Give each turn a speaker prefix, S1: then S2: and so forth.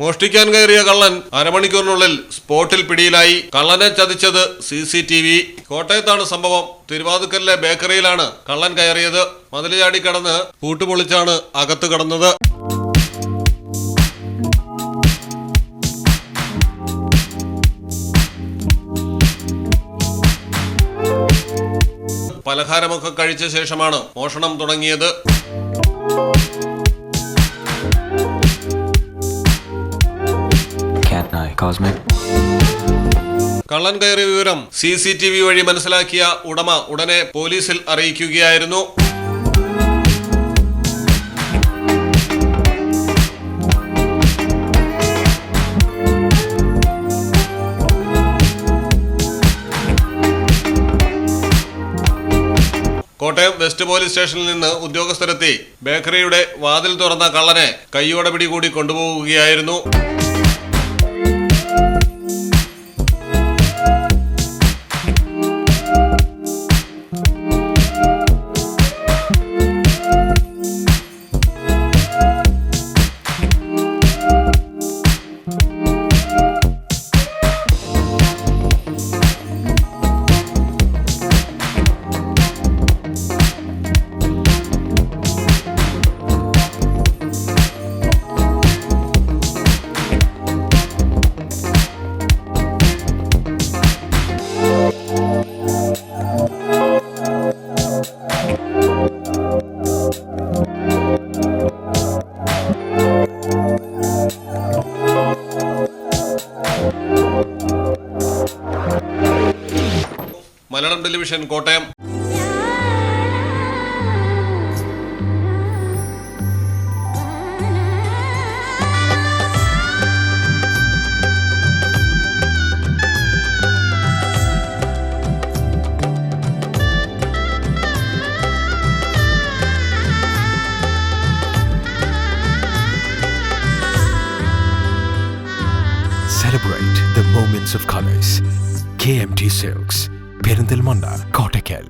S1: മോഷ്ടിക്കാൻ കയറിയ കള്ളൻ അരമണിക്കൂറിനുള്ളിൽ സ്പോട്ടിൽ പിടിയിലായി. കള്ളനെ ചതിച്ചത് സി സി ടി വി. കോട്ടയത്താണ് സംഭവം. തിരുവാതുക്കലിലെ ബേക്കറിയിലാണ് കള്ളൻ കയറിയത്. മതിൽ ചാടി കടന്ന് പൂട്ടുപൊളിച്ചാണ് അകത്ത് കടന്നത്. പലഹാരമൊക്കെ കഴിച്ച ശേഷമാണ് മോഷണം തുടങ്ങിയത്.
S2: Cosmic.
S1: കള്ളൻ കയറിയ വിവരം സി സി ടി വി വഴി മനസ്സിലാക്കിയ ഉടമ ഉടനെ പോലീസിൽ അറിയിക്കുകയായിരുന്നു. കോട്ടയം വെസ്റ്റ് പോലീസ് സ്റ്റേഷനിൽ നിന്ന് ഉദ്യോഗസ്ഥരെത്തി. ബേക്കറിയുടെ വാതിൽ തുറന്ന കള്ളനെ കൈയോടെ പിടികൂടി കൊണ്ടുപോവുകയായിരുന്നു. Malayalam television Kottayam
S3: Celebrate the moments of colors. KMT Silks, Perinthalmanna Kottakkal.